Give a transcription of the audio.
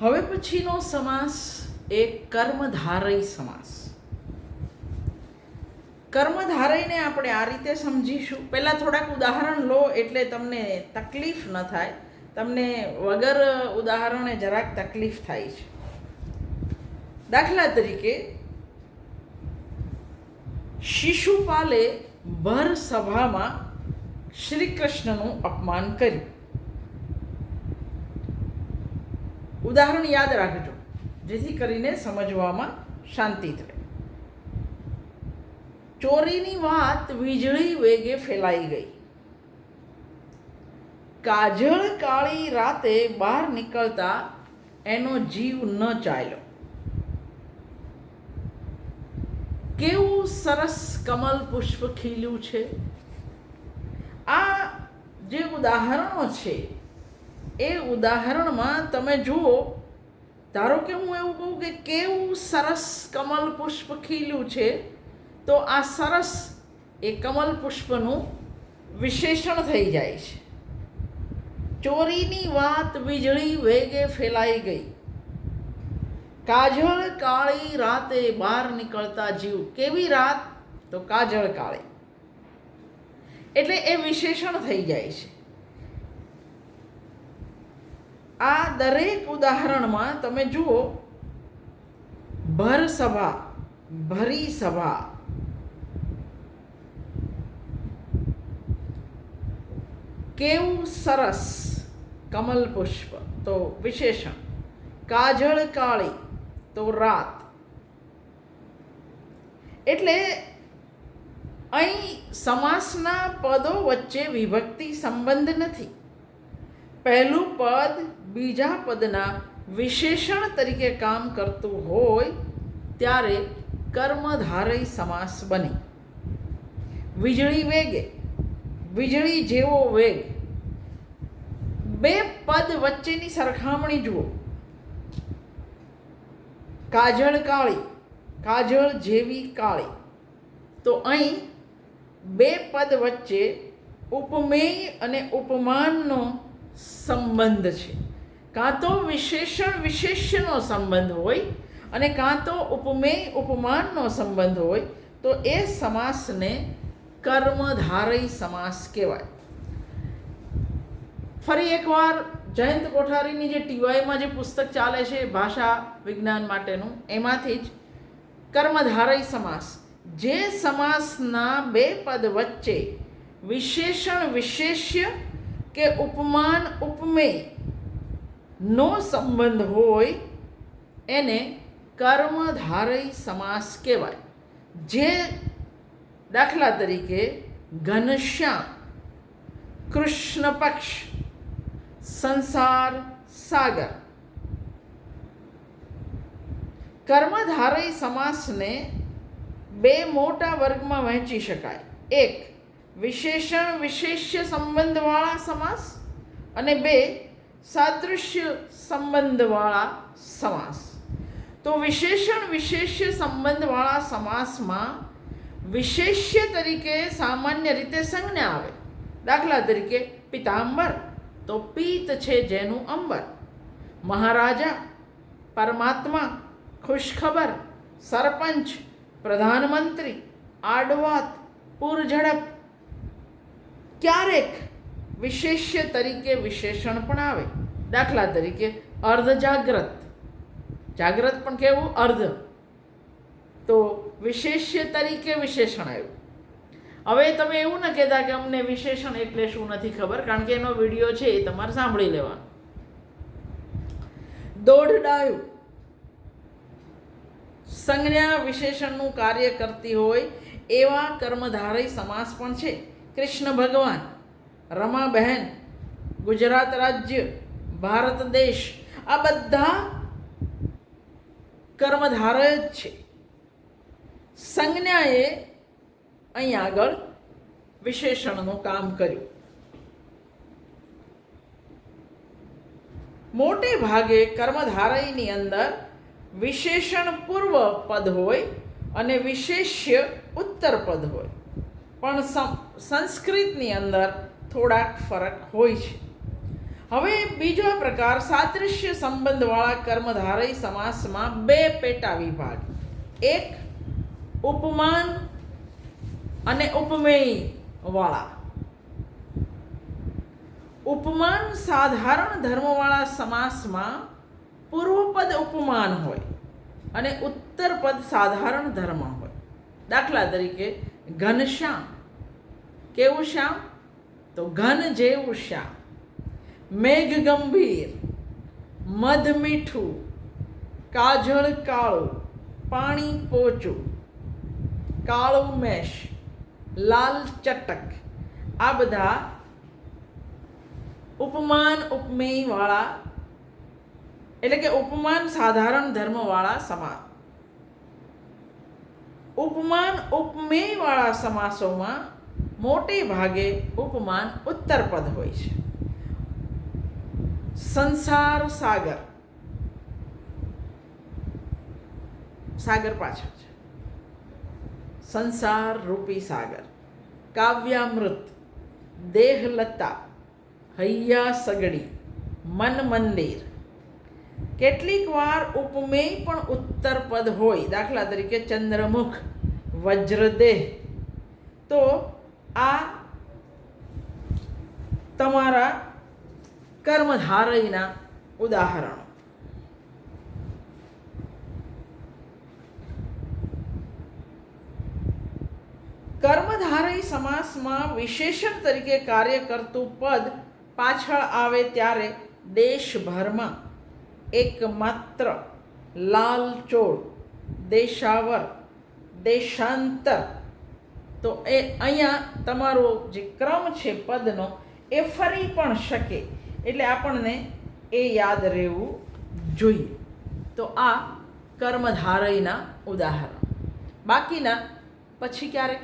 હવે પછીનો સમાસ એ કર્મધારય સમાસ. કર્મધારયને આપણે આ રીતે સમજીશું. પહેલાં થોડાક ઉદાહરણ લો એટલે તમને તકલીફ ન થાય. તમને વગર ઉદાહરણે જરાક તકલીફ થાય છે. દાખલા તરીકે, શિશુપાલે ભર સભામાં શ્રી કૃષ્ણનું અપમાન કર્યું. ઉદાહરણ યાદ રાખજો, જેથી કરીને સમજવામાં શાંતિ થાય. ચોરીની વાત વીજળી વેગે ફેલાઈ ગઈ. કાજળ કાળી રાતે બહાર નીકળતા એનો જીવ ન ચાલ્યો. કેવું સરસ કમલ પુષ્પ ખીલ્યું છે. આ જે ઉદાહરણો છે એ ઉદાહરણમાં તમે જુઓ, ધારો કે હું એવું કહું કે કેવું સરસ કમલ પુષ્પ ખીલ્યું છે, તો આ સરસ એ કમલ પુષ્પનું વિશેષણ થઈ જાય છે. ચોરીની વાત વીજળી વેગે ફેલાઈ ગઈ. કાજળ કાળી રાતે બહાર નીકળતા જીવ. કેવી રાત? તો કાજળ કાળી. એટલે એ વિશેષણ થઈ જાય છે. આ દરેક ઉદાહરણમાં તમે જુઓ, ભર સભા, ભરી સભા. કેવું સરસ કમલ પુષ્પ, તો વિશેષણ. કાજળ કાળી, તો રાત. એટલે અહીં સમાસના પદો વચ્ચે વિભક્તિ સંબંધ નથી. પહેલું પદ બીજા પદના વિશેષણ તરીકે કામ કરતું હોય, ત્યારે કર્મધારય સમાસ બને. વીજળી વેગે, વીજળી જેવો વેગ. બે પદ વચ્ચેની સરખામણી જુઓ. કાજળ કાળી, કાજળ જેવી કાળી. તો અહીં બે પદ વચ્ચે ઉપમેય અને ઉપમાનનો સંબંધ છે. કાં તો વિશેષણ વિશેષ્યનો સંબંધ હોય અને કાં તો ઉપમેય, ઉપમાનનો સંબંધ હોય, તો એ સમાસને કર્મધારય સમાસ કહેવાય. ફરી એકવાર જયંત કોઠારીની જે ટીવાયમાં જે પુસ્તક ચાલે છે, ભાષા વિજ્ઞાન માટેનું, એમાંથી જ કર્મધારય સમાસ. જે સમાસના બે પદ વચ્ચે વિશેષણ વિશેષ્ય કે ઉપમાન, ઉપમેય નો સંબંધ હોય, એને કર્મધારય સમાસ કહેવાય. જે દાખલા તરીકે ઘનશ્યામ, કૃષ્ણ પક્ષ, સંસાર સાગર. કર્મધારય સમાસને બે મોટા વર્ગમાં વહેંચી શકાય. એક વિશેષણ વિશેષ્ય સંબંધવાળા સમાસ અને બે સાદૃશ્ય સંબંધવાળા સમાસ. તો વિશેષણ વિશેષ્ય સંબંધવાળા સમાસમાં વિશેષ્ય તરીકે સામાન્ય રીતે સંજ્ઞા આવે. દાખલા તરીકે પિતાંબર, તો પિત્ત છે જેનું અંબર. મહારાજા, પરમાત્મા, ખુશખબર, સરપંચ, પ્રધાનમંત્રી, આડવાત, પૂરઝડપ. ક્યારેક વિશેષ્ય તરીકે વિશેષણ પણ આવે. દાખલા તરીકે અર્ધ જાગ્રત જાગ્રત પણ કહેવું અર્ધ. તો વિશેષ્ય તરીકે વિશેષણ આવ્યું. હવે તમે એવું ન કહેતા કે અમને વિશેષણ એટલે શું નથી ખબર, કારણ કે એનો વીડિયો છે એ તમારે સાંભળી લેવાનો. દોઢ સંજ્ઞા વિશેષણનું કાર્ય કરતી હોય એવા કર્મધારય સમાસ પણ છે. કૃષ્ણ ભગવાન. રમાબહેન ગુજરાત રાજ્ય, ભારત દેશ, આ બધા કર્મધારય છે. સંજ્ઞાએ અહીં આગળ વિશેષણનું કામ કર્યું. મોટે ભાગે કર્મધારયની અંદર વિશેષણ પૂર્વ પદ હોય અને વિશેષ્ય ઉત્તર પદ હોય. પણ સંસ્કૃતની અંદર થોડાક ફરક હોય છે. હવે બીજો પ્રકાર સાદૃશ્ય સંબંધવાળા કર્મધારય સમાસમાં બે પેટા વિભાગ. એક ઉપમાન અને ઉપમેય વાળા ઉપમાન સાધારણ ધર્મવાળા સમાસમાં પૂર્વપદ ઉપમાન હોય અને ઉત્તરપદ સાધારણ ધર્મ હોય. દાખલા તરીકે ઘનશ્યામ. કેવું શ્યામ? તો ઘન જેવું શ્યામ મેઘ ગંભીર મધ મીઠું કાજળ કાળું પાણી પોચું કાળું મેશ લાલ ચટક આ બધા ઉપમાન ઉપમેય વાળા એટલે કે ઉપમાન સાધારણ ધર્મવાળા સમાસ ઉપમાન ઉપમેય વાળા સમાસોમાં મોટે ભાગે ઉપમાન ઉત્તરપદ હોય છે. સંસાર સાગર. સાગર પાછળ છે. સંસાર રૂપી સાગર. કાવ્યામૃત. દેહલતા. હૈયા સગડી. મન મંદિર. કેટલીક વાર ઉપમેય પણ ઉત્તર પદ હોય. દાખલા તરીકે ચંદ્રમુખ, વજ્રદેહ. તો આ તમારા કર્મધારયના ઉદાહરણો. કર્મધારય સમાસમાં વિશેષણ તરીકે કાર્ય કરતું પદ પાછળ આવે ત્યારે દેશભરમાં એકમાત્ર લાલચોળ, દેશાવર, દેશાંતર તો એ અહીંયા તમારો જે ક્રમ છે પદનો, એ ફરી પણ શકે. એટલે આપણને એ યાદ રહેવું જોઈએ. તો આ કર્મધારયના ઉદાહરણ. બાકીના પછી ક્યારેક?